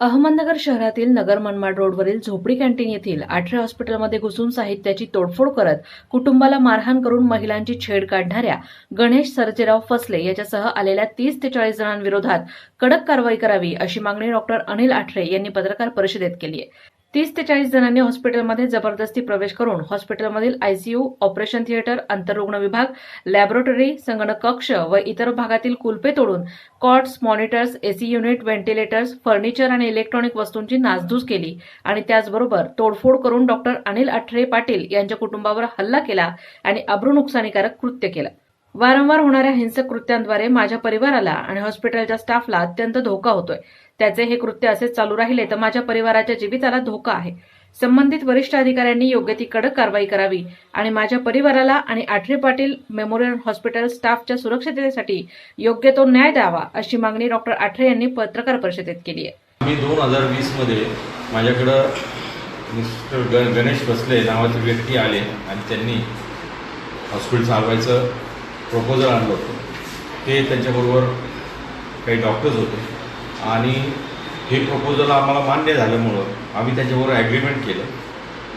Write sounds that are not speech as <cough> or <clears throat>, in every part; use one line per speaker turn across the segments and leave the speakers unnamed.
अहमदनगर शहरातील नगर मनमाड रोडवरील झोपडी कॅन्टीन येथील आठरे हॉस्पिटलमध्ये घुसून साहित्याची तोडफोड करत कुटुंबाला मारहाण करून महिलांची छेड काढणाऱ्या गणेश सरजेराव फसले याच्यासह आलेल्या तीस ते चाळीस जणांविरोधात कडक कारवाई करावी अशी मागणी डॉक्टर अनिल आठरे यांनी पत्रकार परिषदेत केली आहे. तीस ते चाळीस जणांनी हॉस्पिटलमध्ये जबरदस्ती प्रवेश करून हॉस्पिटलमधील आयसीयू ऑपरेशन थिएटर आंतररुग्ण विभाग लॅबोरेटरी संगणक कक्ष व इतर भागातील कुलपे तोडून cots monitors AC unit ventilators furniture आणि इलेक्ट्रॉनिक वस्तूंची नासधूस केली आणि त्याचबरोबर तोडफोड करून डॉक्टर अनिल अठरे पाटील यांच्या कुटुंबावर हल्ला केला आणि अब्रू नुकसानीकारक कृत्य केलं. वारंवार होणाऱ्या हिंसक कृत्यांद्वारे माझ्या परिवाराला आणि हॉस्पिटलच्या स्टाफला अत्यंत धोका होतोय. त्याचे हे कृत्य असेच चालू राहिले तर माझ्या परिवाराच्या जीविताला धोका आहे. संबंधित वरिष्ठ अधिकाऱ्यांनी योग्य ती कडक कारवाई करावी आणि माझ्या परिवाराला आणि आठरे पाटील मेमोरियल हॉस्पिटल स्टाफच्या सुरक्षिततेसाठी योग्य तो न्याय द्यावा अशी मागणी डॉक्टर आठरे यांनी पत्रकार परिषदेत केली आहे.
मी दोन हजार वीसमध्ये माझ्याकडं मिस्टर गणेश बसले नावाचे व्यक्ती आले आणि त्यांनी हॉस्पिटल चालवायचं प्रपोजल आणलं होतं. ते त्यांच्याबरोबर काही डॉक्टर्स होते. आणि हे प्रपोजल आम्हाला मान्य झाल्यामुळं आम्ही त्याच्याबरोबर ॲग्रीमेंट केलं.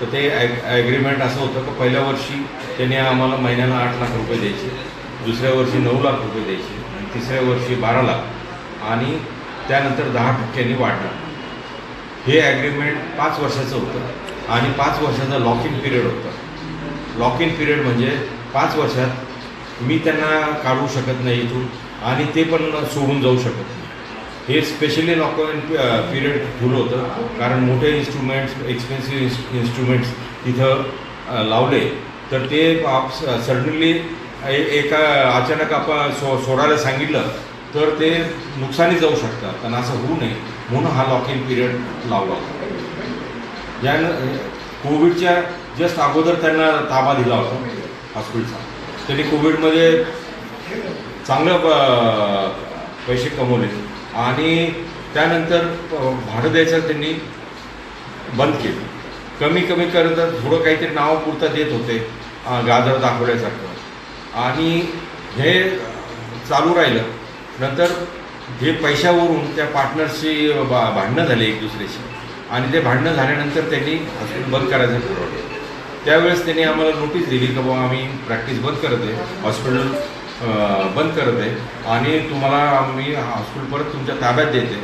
तर ते ॲग ॲग्रीमेंट असं होतं की पहिल्या वर्षी त्याने आम्हाला महिन्याला आठ लाख रुपये द्यायचे दुसऱ्या वर्षी नऊ लाख रुपये द्यायचे आणि तिसऱ्या वर्षी बारा लाख. आणि त्यानंतर दहा टक्क्यांनी वाढणार. हे ॲग्रीमेंट पाच वर्षाचं होतं आणि पाच वर्षाचा लॉक इन पिरियड होतं. लॉक इन पिरियड म्हणजे पाच वर्षात मी त्यांना काढू शकत नाही इथून आणि ते पण सोडून जाऊ शकत नाही. हे स्पेशली लॉकडाऊन इन पिरियड ठेवलं होतं. कारण मोठे इन्स्ट्रुमेंट्स एक्सपेन्सिव्ह इन्स्ट्रुमेंट्स तिथं uh, लावले. तर ते सडनली एका अचानक आपण सो सोडायला सांगितलं तर ते नुकसानी जाऊ शकतात. आणि असं होऊ नये. म्हणून हा लॉक इन पिरियड लावला होता. कोविडच्या जस्ट अगोदर त्यांना ताबा दिला होता हॉस्पिटलचा त्यांनी कोविडमध्ये चांगलं पैसे कमवले. आणि त्यानंतर भाडं द्यायचं त्यांनी बंद केलं. कमी कमी करत थोडं काहीतरी नाव पुरतं देत होते गाजर दाखवल्यासारखं. आणि हे चालू राहिलं. नंतर हे पैशावरून त्या पार्टनरशी बा भांडणं झाले एक दुसऱ्याशी. आणि ते भांडणं झाल्यानंतर त्यांनी हॉस्पिटल बंद करायचं ठरवलं. त्यावेळेस त्यांनी आम्हाला नोटीस दिली की बाबा आम्ही प्रॅक्टिस बंद करत आहे हॉस्पिटल बंद करत आहे. आणि तुम्हाला आम्ही हॉस्पिटल परत तुमच्या ताब्यात देते.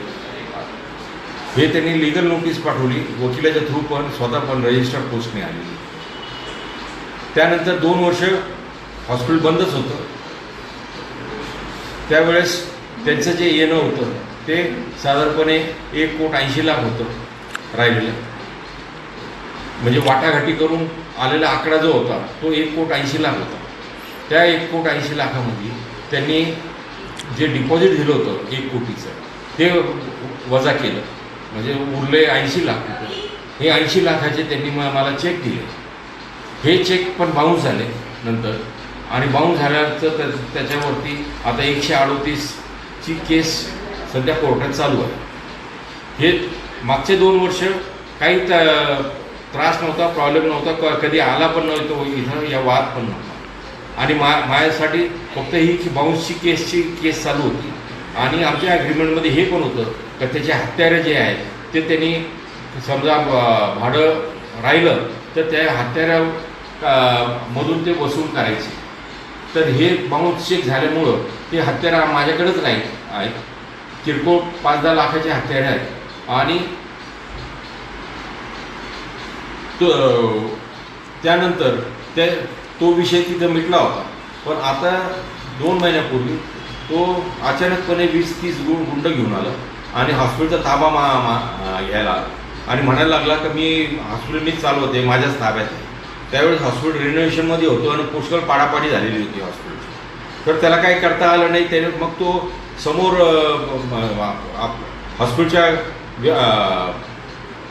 हे त्यांनी लिगल नोटीस पाठवली. वकिलाच्या थ्रू पण स्वतः पण रजिस्टर पोस्टने आलेली. त्यानंतर दोन वर्ष हॉस्पिटल बंदच होतं. त्यावेळेस त्यांचं जे येणं होतं ते साधारणपणे एक कोट ऐंशी लाख होतं राहिलेलं. म्हणजे वाटाघाटी करून आलेला आकडा जो होता तो एक कोट ऐंशी लाख होता. त्या एक कोट ऐंशी लाखामध्ये त्यांनी जे डिपॉझिट दिलं होतं एक कोटीचं ते वजा केलं. म्हणजे उरले ऐंशी लाख रुपये. हे ऐंशी लाखाचे त्यांनी मग मला चेक दिले. हे चेक पण बाउन्स झाले नंतर. आणि बाउन्स झाल्याचं त्या त्याच्यावरती आता एकशे अडोतीसची केस सध्या कोर्टात चालू आहे. हे मागचे दोन वर्ष काही त- त्रास नव्हता प्रॉब्लेम नव्हता क- कधी आला पण नव्हतो इथं या वाद पण नव्हता. आणि मा माझ्यासाठी फक्त ही बाउन्सची केसची केस चालू होती. आणि आमच्या ॲग्रीमेंटमध्ये हे पण होतं का त्याचे हत्यारे जे आहेत ते त्यांनी समजा भाडं राहिलं तर त्या हत्यारा मधून ते वसूल करायचे. तर हे बाउन्स चेक झाल्यामुळं ते हत्यारा माझ्याकडेच नाही आहेत. किरकोळ पाच दहा लाखाचे हत्यारे आहेत. आणि त्यानंतर त्या तो विषय तिथं मिटला होता. पण आता दोन महिन्यापूर्वी तो अचानकपणे वीस तीस गुण गुंड घेऊन आला आणि हॉस्पिटलचा ताबा मा घ्यायला आला. आणि म्हणायला लागला की मी हॉस्पिटल मीच चालवते माझ्याच ताब्यात त्यावेळेस हॉस्पिटल रिनोव्हेशनमध्ये होतो आणि पुष्कळ पाडापाडी झालेली होती हॉस्पिटलची. तर त्याला काही करता आलं नाही त्याने मग तो समोर आप- हॉस्पिटलच्या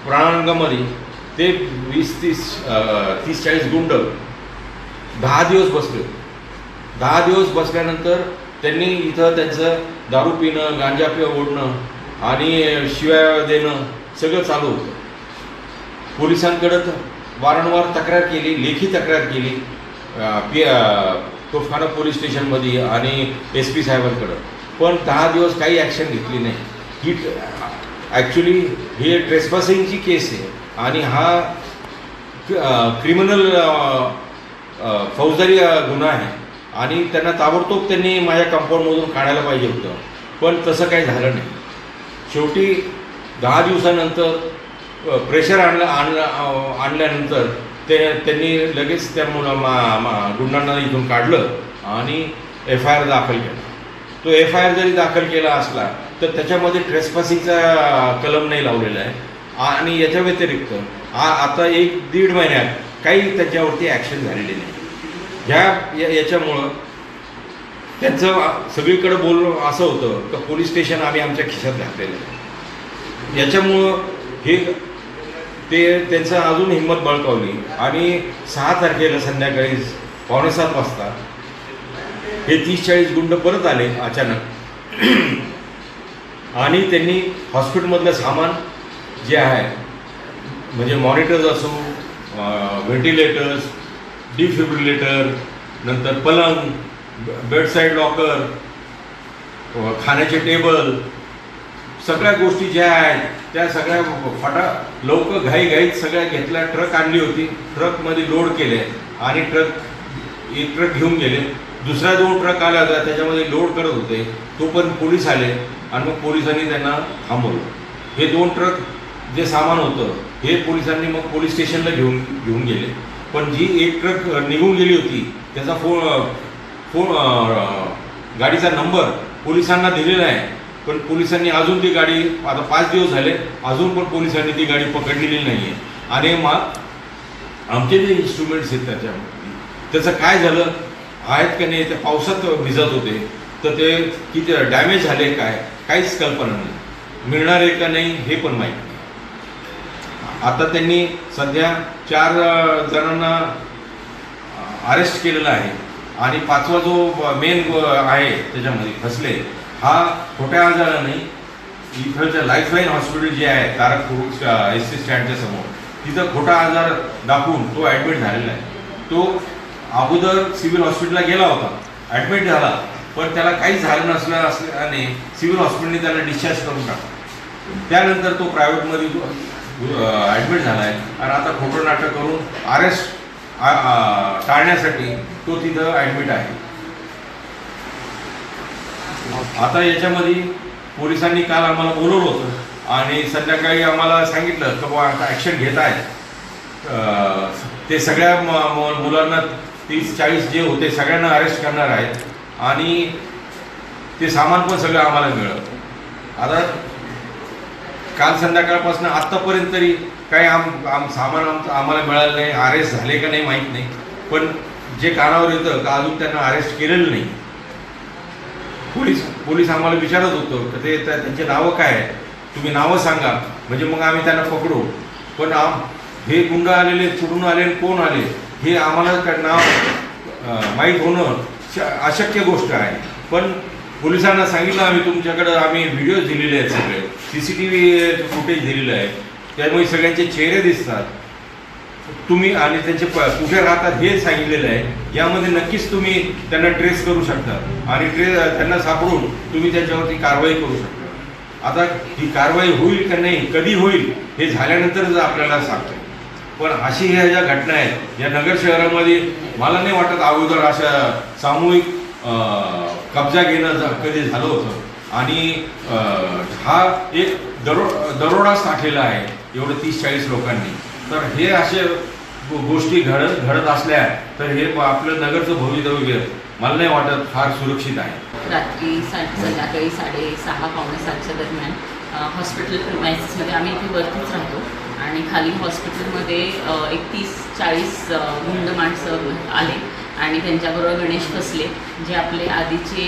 प्राणांगामध्ये ते वीस तीस तीस चाळीस गुंड दहा दिवस बसले. दहा दिवस बसल्यानंतर त्यांनी इथं त्यांचं दारू पिणं गांजा पिव ओढणं आणि शिव्या देणं सगळं चालू होतं. पोलिसांकडं वारंवार तक्रार केली लेखी तक्रार केली पी तोफखाना पोलीस स्टेशनमध्ये आणि एस पी साहेबांकडं. पण दहा दिवस काही ॲक्शन घेतली नाही. ही ॲक्च्युली हे ट्रेसपासिंगची केस आहे आणि हा क्रिमिनल फौजदारी गुन्हा आहे. आणि त्यांना ताबडतोब त्यांनी माझ्या कंपाऊंडमधून काढायला पाहिजे होतं. पण तसं काही झालं नाही. शेवटी दहा दिवसानंतर प्रेशर आणलं आणलं आणल्यानंतर ते त्यांनी लगेच त्या मुला मा मा गुंडांना इथून काढलं आणि एफ आय आर दाखल केला. तो एफ आय आर जरी दाखल केला असला तर त्याच्यामध्ये ट्रेसपासिंगचा कलम नाही लावलेला आहे. आणि याच्या व्यतिरिक्त आ आता एक दीड महिन्यात काही त्याच्यावरती ॲक्शन झालेली नाही. ह्या या- याच्यामुळं त्यांचं सगळीकडे बोलणं असं होतं का पोलीस स्टेशन आम्ही आमच्या खिशात घातलेलं आहे. याच्यामुळं हे ते त्यांचं अजून हिंमत बळकावली. आणि सहा तारखेला संध्याकाळी पावणेसात वाजता हे तीस चाळीस गुंड परत आले अचानक. <clears throat> आणि त्यांनी हॉस्पिटलमधलं सामान जे आहे म्हणजे मॉनिटर्स असो व्हेंटिलेटर्स डिफिब्रिलेटर नंतर पलंग बेडसाईड लॉकर खाण्याचे टेबल सगळ्या गोष्टी ज्या आहेत त्या सगळ्या फटा लवकर घाईघाईत सगळ्या घेतल्या ट्रक आणली होती ट्रकमध्ये लोड केले आणि ट्रक एक ट्रक घेऊन गेले. दुसरा दोन ट्रक आला होता त्याच्यामध्ये लोड करत होते. तो पण पोलीस आले आणि मग पोलिसांनी त्यांना थांबवलं. हे दोन ट्रक जे सामान होतं हे पोलिसांनी मग पोलीस स्टेशनला घेऊन घेऊन गेले. पण जी एक ट्रक निघून गेली होती त्याचा फोन फोन गाडीचा नंबर पोलिसांना दिलेला आहे. पण पोलिसांनी अजून ती गाडी आता पाच दिवस झाले अजून पण पोलिसांनी ती गाडी पकडलेली नाही आहे आणि मग आमचे जे इन्स्ट्रुमेंट्स आहेत त्याच्यामध्ये त्याचं काय झालं? आहेत का नाही? ते पावसात भिजत होते. तर ते किती डॅमेज झाले काय? काहीच कल्पना नाही. मिळणार आहे का नाही हे पण माहीत नाही. आता त्यांनी सध्या चार जणांना अरेस्ट केलेला आहे. आणि पाचवा जो मेन आहे त्याच्यामध्ये फसले हा खोट्या आजाराने इथं लाईफलाईन हॉस्पिटल जे आहे तारक एस सी स्टँडच्या समोर तिथं खोटा आजार दाखवून तो ॲडमिट झालेला आहे. तो अगोदर सिव्हिल हॉस्पिटलला गेला होता ॲडमिट झाला पण त्याला काहीच झालं नसल्या असल्याने सिव्हिल हॉस्पिटलने त्याला डिस्चार्ज करून टाकला. त्यानंतर तो प्रायव्हेटमध्ये ॲडमिट झाला आहे आणि आता खोटं नाटक करून अरेस्ट टाळण्यासाठी तो तिथं ॲडमिट आहे. आता याच्यामध्ये पोलिसांनी काल आम्हाला बोलवलं होतं आणि संध्याकाळी आम्हाला सांगितलं की बाबा ॲक्शन घेत आहेत. अं, ते सगळ्या मुलांना तीस चाळीस जे होते सगळ्यांना अरेस्ट करणार आहेत. आणि ते सामान पण सगळं आम्हाला मिळलं. आता काल संध्याकाळपासून आत्तापर्यंत तरी काही आम आम सामान आमचं आम्हाला मिळालं नाही अरेस्ट झाले का नाही माहीत नाही. पण जे कानावर येतं का अजून त्यांना अरेस्ट केलेलं नाही. पोलीस पोलीस आम्हाला विचारत होतो तर ते त्या- त्यांचे नावं काय आहे? तुम्ही नावं सांगा. म्हणजे मग आम्ही त्यांना पकडू. पण आम हे गुंड आलेले कुठून आले आणि कोण आले हे आम्हाला नाव माहीत होणं श- अशक्य गोष्ट आहे. पण पोलिसांना सांगितलं आम्ही तुमच्याकडं आम्ही व्हिडिओ दिलेले आहेत सगळे. C C T V footage दिलेलं आहे. त्यामुळे सगळ्यांचे चेहरे दिसतात. तुम्ही आणि त्यांचे प कुठे राहतात हे सांगितलेलं आहे. यामध्ये नक्कीच तुम्ही त्यांना ट्रेस करू शकता. आणि ट्रे त्यांना सापडून तुम्ही त्याच्यावरती कारवाई करू शकता. आता ही कारवाई होईल का नाही कधी होईल हे झाल्यानंतरच आपल्याला सांगतो. पण अशी ह्या ज्या घटना आहेत या नगर शहरामध्ये मला नाही वाटत अगोदर अशा सामूहिक कब्जा घेणं कधी झालं होतं. आणि हा एक दरो दरोडाच टाकलेला आहे एवढं तीस चाळीस लोकांनी. तर हे असे गो- गोष्टी घडत घडत असल्या तर हे आपलं नगरचं भवितव्य मला नाही वाटत फार सुरक्षित आहे.
रात्री सा संध्याकाळी साडेसहा पावणे सातच्या दरम्यान हॉस्पिटल प्रमायसेसमध्ये आम्ही इथे वरतीच राहतो. आणि खाली हॉस्पिटलमध्ये एक तीस चाळीस गुंड माणसं आले. आणि त्यांच्याबरोबर गणेश फसले जे आपले आधीचे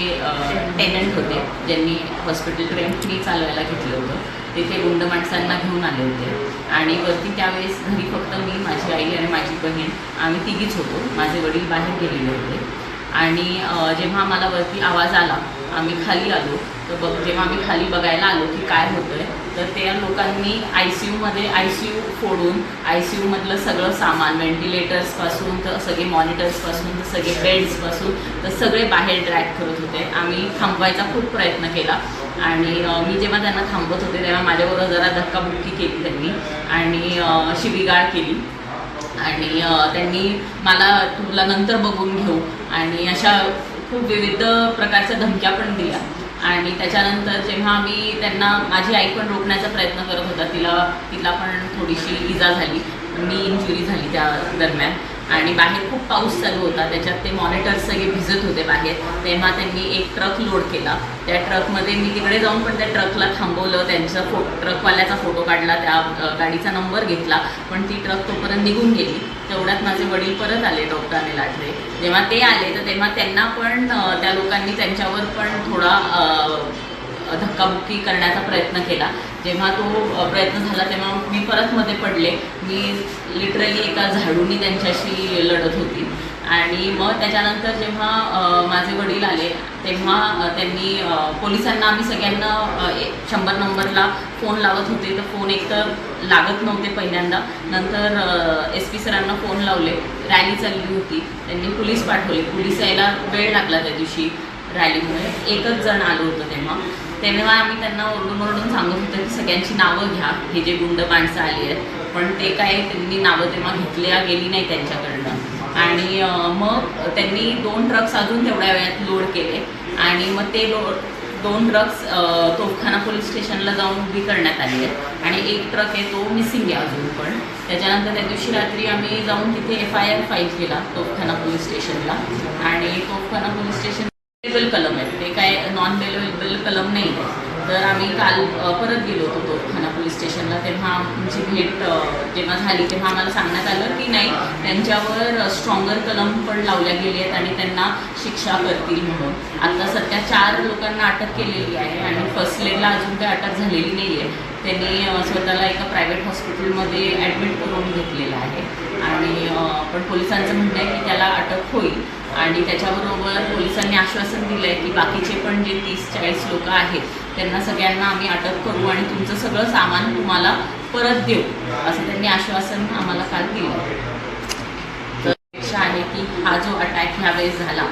टेनंट होते ज्यांनी हॉस्पिटल रेंटनी चालवायला घेतलं होतं. ते ते गुंड माणसांना घेऊन आले होते. आणि वरती त्यावेळेस घरी फक्त मी माझी आई आणि माझी बहीण आम्ही तिघीच होतो. माझे वडील बाहेर गेलेले होते. आणि जेव्हा आम्हाला वरती आवाज आला आम्ही खाली आलो तर बघ जेव्हा आम्ही खाली बघायला आलो की काय होतं आहे तर त्या लोकांनी आय सी यूमध्ये आय सी यू फोडून आय सी यूमधलं सगळं सामान व्हेंटिलेटर्सपासून तर सगळे मॉनिटर्सपासून तर सगळे बेड्सपासून तर सगळे बाहेर ड्रॅग करत होते. आम्ही थांबवायचा खूप प्रयत्न केला. आणि मी जेव्हा त्यांना थांबवत होते तेव्हा माझ्याबरोबर जरा धक्काबुक्की केली त्यांनी. आणि शिवीगाळ केली. आणि त्यांनी मला तुला नंतर बघून घेऊ. आणि अशा खूप विविध प्रकारच्या धमक्या पण दिल्या. आणि त्याच्यानंतर जेव्हा मी त्यांना माझी आई पण रोखण्याचा प्रयत्न करत होता. तिला तिला पण थोडीशी इजा झाली. मी इंजुरी झाली त्या दरम्यान. आणि बाहेर खूप पाऊस चालू होता. त्याच्यात ते मॉनिटर्स सगळे भिजत होते बाहेर. तेव्हा त्यांनी एक ट्रक लोड केला. त्या ट्रकमध्ये मी तिकडे जाऊन पण त्या ट्रकला थांबवलं. त्यांचा फो ट्रकवाल्याचा फोटो काढला. त्या गाडीचा नंबर घेतला. पण ती ट्रक तोपर्यंत निघून गेली. तेवढ्यात माझे वडील परत आले डॉक्टरने लाटले. जेव्हा ते आले तर तेव्हा त्यांना पण त्या लोकांनी त्यांच्यावर पण थोडा धक्काबुक्की करण्याचा प्रयत्न केला. जेव्हा तो प्रयत्न झाला तेव्हा मी परत मध्ये पडले. मी लिटरली एका झाडूनी त्यांच्याशी लढत होती. आणि मग त्याच्यानंतर जेव्हा माझे वडील आले तेव्हा त्यांनी पोलिसांना आम्ही सगळ्यांना शंभर नंबरला फोन लावत होते. तर फोन एकतर लागत नव्हते पहिल्यांदा. नंतर एस पी सरांना फोन लावले. रॅली चालली होती. त्यांनी पोलीस पाठवले. पोलीस यायला वेळ लागला त्या दिवशी रॅलीमुळे. एकच जण आलं होतं तेव्हा. तेव्हा आम्ही त्यांना ओरडून ओरडून सांगत होतो की सगळ्यांची नावं घ्या. हे जे गुंड माणसं आली आहेत. पण ते काय त्यांनी नावं तेव्हा घेतल्या गेली नाही त्यांच्याकडनं. आणि मग त्यांनी दोन ट्रक्स अजून तेवढ्या वेळात लोड केले. आणि मग ते लोड दोन ट्रक्स तोफखाना पोलीस स्टेशनला जाऊन उभी करण्यात आली आहेत. आणि एक ट्रक आहे तो मिसिंग आहे अजून पण. त्याच्यानंतर त्या दिवशी रात्री आम्ही जाऊन तिथे एफ आय आर फाईल केला तोफखाना पोलीस स्टेशनला. आणि तोफखाना पोलीस स्टेशन कलम आहे ते काय नॉन बेलेबल कलम नाही आहे तर आम्ही काल परत गेलो होतो तोफखाना पोलीस स्टेशनला. तेव्हा आमची भेट जेव्हा झाली तेव्हा आम्हाला सांगण्यात आलं की नाही त्यांच्यावर स्ट्रॉंगर कलम पण लावल्या गेली आहेत आणि त्यांना शिक्षा करतील म्हणून. आता सध्या चार लोकांना अटक केलेली आहे आणि फर्स्ट लेनला अजून काही अटक झालेली नाही आहे त्यांनी स्वतःला एका प्रायव्हेट हॉस्पिटलमध्ये ॲडमिट करून घेतलेलं आहे. आणि पण पोलिसांचं म्हणणं आहे की त्याला अटक होईल. आणि त्याच्याबरोबर पोलिसांनी आश्वासन दिलं आहे की बाकीचे पण जे तीस चाळीस लोक आहेत त्यांना सगळ्यांना आम्ही अटक करू आणि तुमचं सगळं सामान तुम्हाला परत देऊ असं त्यांनी आश्वासन आम्हाला काल दिलं. तर अपेक्षा आहे की हा जो अटॅक ह्यावेळेस झाला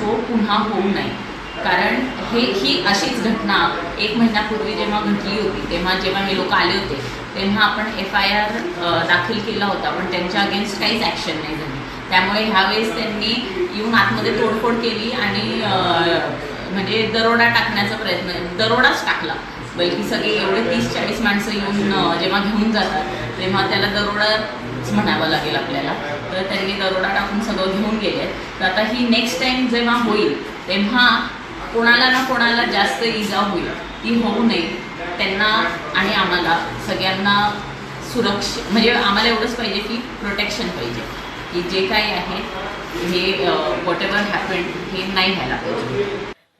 तो पुन्हा होऊ नये. कारण हे ही अशीच घटना एक महिन्यापूर्वी जेव्हा घडली होती तेव्हा जेव्हा हे लोक आले होते तेव्हा आपण एफ आय आर दाखल केला होता पण त्यांच्या अगेन्स्ट काहीच ॲक्शन नाही झाली. त्यामुळे ह्यावेळेस त्यांनी येऊन आतमध्ये तोडफोड केली आणि म्हणजे दरोडा टाकण्याचा प्रयत्न दरोडाच टाकला. बल्कि सगळे एवढे तीस चाळीस माणसं येऊन जेव्हा घेऊन जातात तेव्हा त्याला दरोडाच म्हणावं लागेल आपल्याला. तर त्यांनी दरोडा टाकून सगळं घेऊन गेले. तर आता ही नेक्स्ट टाईम जेव्हा होईल तेव्हा कोणाला ना कोणाला जास्त इजा होईल. ती होऊ नये. त्यांना आणि आम्हाला सगळ्यांना सुरक्षित म्हणजे आम्हाला एवढंच पाहिजे की प्रोटेक्शन पाहिजे. की जे काही आहे हे वॉट एव्हर हॅपन हे नाही व्हायला पाहिजे.